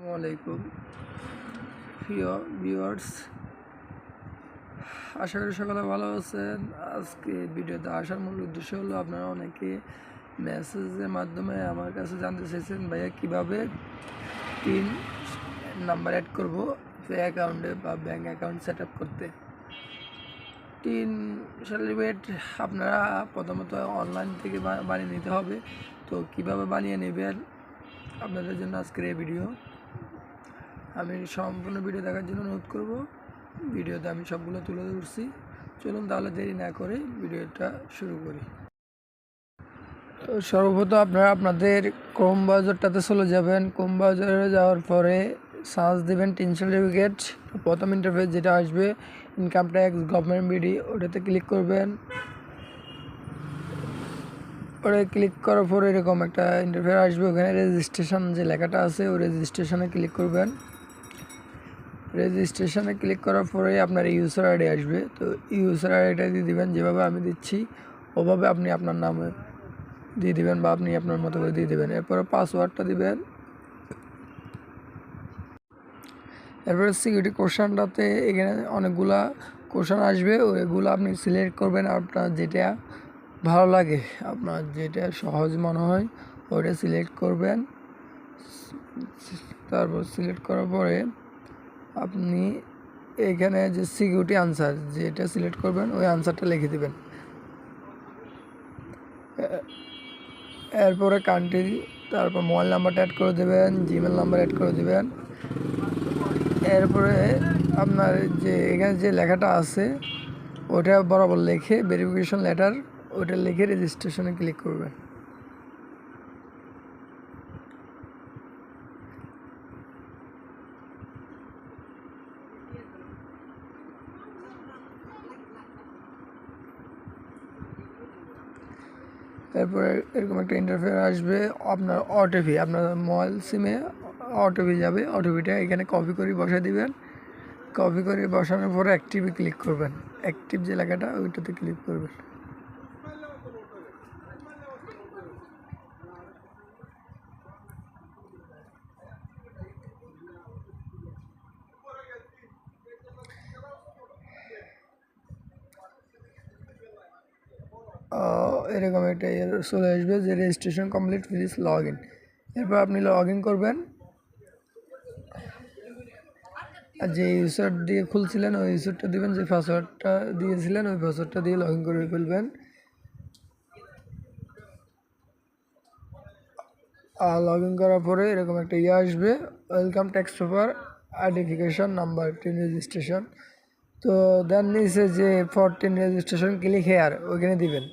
আসসালামু আলাইকুম প্রিয় ভিউয়ার্স আশা করি সকালে ভালো আছেন। আজকে ভিডিওতে আসার মূল উদ্দেশ্য হলো, আপনারা অনেকে মেসেজের মাধ্যমে আমার কাছে জানতে চাইছেন, ভাইয়া, কীভাবে পিন নাম্বার অ্যাড করব অ্যাকাউন্টে বা ব্যাঙ্ক অ্যাকাউন্ট সেট আপ করতে? টিন সার্টিফিকেট আপনারা প্রথমত অনলাইন থেকে বানিয়ে নিতে হবে। তো কীভাবে বানিয়ে নেবেন? আপনাদের জন্য আজকের এই ভিডিও আমি সম্পূর্ণ ভিডিও দেখার জন্য অনুরোধ করব। ভিডিওতে আমি সবগুলো তুলে ধরছি। চলুন তাহলে দেরি না করে ভিডিওটা শুরু করি। সর্বপ্রথম আপনারা আপনাদের ক্রোম ব্রাউজারটাতে চলে যাবেন। ক্রোম ব্রাউজারে যাওয়ার পরে সার্চ দেবেন টিন সার্টিফিকেট প্রথম ইন্টারফেস যেটা আসবে ইনকাম ট্যাক্স গভর্নমেন্ট বিডি ওটাতে ক্লিক করবেন। পরে ক্লিক করার পরে এরকম একটা ইন্টারফেস আসবে। ওখানে রেজিস্ট্রেশন যে লেখাটা আছে, ওই রেজিস্ট্রেশনে ক্লিক করবেন। রেজিস্ট্রেশনে ক্লিক করার পরে আপনার ইউজার আইডি আসবে। তো ইউজার আইডিটা দিয়ে দিবেন, যেভাবে আমি দিচ্ছি, ওভাবে আপনি আপনার নামে দিয়ে দিবেন বা আপনি আপনার মতো করে দিয়ে দেবেন। এরপরে পাসওয়ার্ডটা দিবেন। এরপরে সিকিউরিটি কোশ্চানটাতে এখানে অনেকগুলা কোশ্চান আসবে। ওইগুলো আপনি সিলেক্ট করবেন আপনার যেটা ভালো লাগে। আপনার যেটা সহজ মনে হয়, ওইটা সিলেক্ট করবেন। তারপর সিলেক্ট করার পরে আপনি এখানে যে সিকিউরিটি আনসার যেটা সিলেক্ট করবেন, ওই আনসারটা লিখে দেবেন। এরপরে কান্ট্রি তারপর মোবাইল নাম্বারটা অ্যাড করে দেবেন জিমেল নাম্বার অ্যাড করে দেবেন। এরপরে আপনার যে, এখানে যে লেখাটা আছে, ওটা বরাবর লিখে ভেরিফিকেশন লেটার ওটা লিখে রেজিস্ট্রেশনে ক্লিক করবেন। এরপরে এরকম একটা ইন্টারফেয়ার আসবে, আপনার অটোভি আপনার মোবাইল সিমে অটোভি যাবে অটোভিটা এখানে কপি করে বসা দিবেন। কপি করে বসানোর পরে অ্যাক্টিভে ক্লিক করবেন। অ্যাক্টিভ যে লেখাটা, ওইটাতে ক্লিক করবেন। এরকম একটা ইয়ে চলে আসবে যে registration complete please log in এরপর আপনি লগ ইন করবেন। আর যে ইউজার দিয়ে খুলছিলেন, ওই ইউজারটা দিবেন, যে পাসওয়ার্ডটা দিয়েছিলেন, ওই পাসওয়ার্ডটা দিয়ে লগ ইন করে ফেলবেন। আর লগ ইন করার পরে এরকম একটা ইয়ে আসবে। Welcome tax payer identification number TIN registration তো দেন নিচে যে ফরটিন রেজিস্ট্রেশন ক্লিক হেয়ার ওইখানে দিবেন।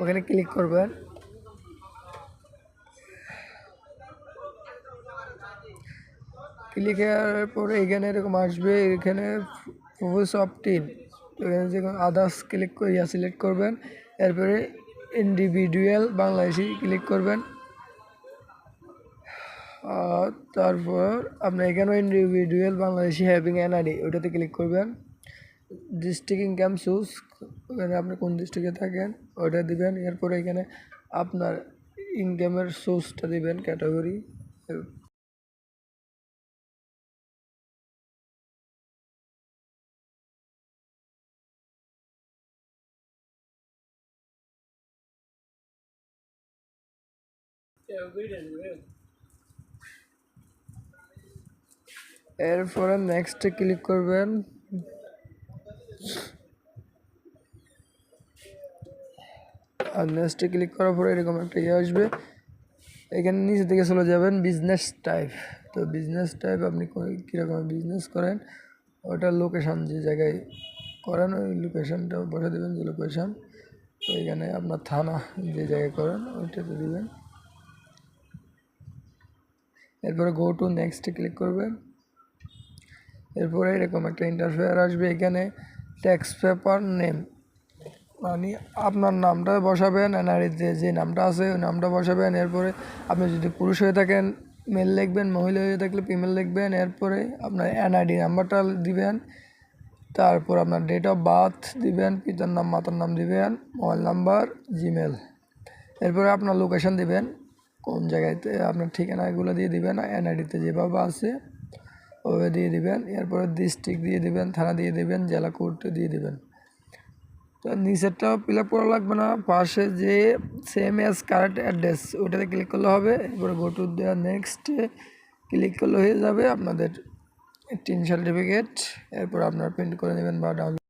ওখানে ক্লিক করবেন ক্লিক করার পরে এখানে এরকম আসবে, এখানে প্রোফেস অফ টিন এখানে যে আদার্স ক্লিক করে ইয়া সিলেক্ট করবেন। এরপরে ইন্ডিভিজুয়াল বাংলাদেশি ক্লিক করবেন। তারপর আপনি এখানে ইন্ডিভিজুয়াল বাংলাদেশি হ্যাভিং এনআইডি ওটাতে ক্লিক করবেন। ডিস্ট্রিক্ট ইনকাম সুস এখানে আপনি কোন ডিস্ট্রিক্টে থাকেন ওটা দিবেন। এরপরে এখানে আপনার ইনকামের সোর্সটা দিবেন ক্যাটাগরি এরপরে নেক্সটে ক্লিক করবেন। আর নেক্সটে ক্লিক করার পরে এরকম একটা ইয়ে আসবে। এখানে নিচে থেকে চলে যাবেন বিজনেস টাইপ তো বিজনেস টাইপ আপনি কীরকম বিজনেস করেন, ওটা লোকেশান যে জায়গায় করেন, ওই লোকেশানটা বসে দেবেন যে লোকেশান তো এখানে আপনার থানা যে জায়গায় করেন, ওইটাতে দেবেন। এরপরে গো টু নেক্সটে ক্লিক করবেন। এরপরে এরকম একটা ইন্টারফেয়ার আসবে এখানে। ট্যাক্স পেপার নেম মানে আপনার নামটা বসাবেন এনআরইতে যে নামটা আছে, ওই নামটা বসাবেন, এরপরে আপনি যদি পুরুষ হয়ে থাকেন মেল লিখবেন, মহিলা হয়ে থাকলে ফিমেল লিখবেন, এরপরে আপনার এনআইডি নাম্বারটা দিবেন, তারপর আপনার ডেট অফ বার্থ দিবেন, পিতার নাম, মাতার নাম দিবেন মোবাইল নাম্বার জিমেল এরপরে আপনার লোকেশান দিবেন, কোন জায়গাতে আপনার ঠিকানাগুলো দিয়ে দিবেন এনআইডিতে যেভাবে আছে ওভাবে দিয়ে দিবেন, এরপরে ডিস্ট্রিক্ট দিয়ে দিবেন, থানা দিয়ে দিবেন, জেলা কোর্ট দিয়ে দিবেন। তো নিচেরটাও ফিল আপ করা লাগবে না, পাশে যে সেম অ্যাজ কারেন্ট অ্যাড্রেস ওটাতে ক্লিক করলে হবে, এরপরে গো টু দেওয়া নেক্সটে ক্লিক করলে হয়ে যাবে আপনাদের টিন সার্টিফিকেট এরপর আপনারা প্রিন্ট করে নেবেন বা ডাউনলোড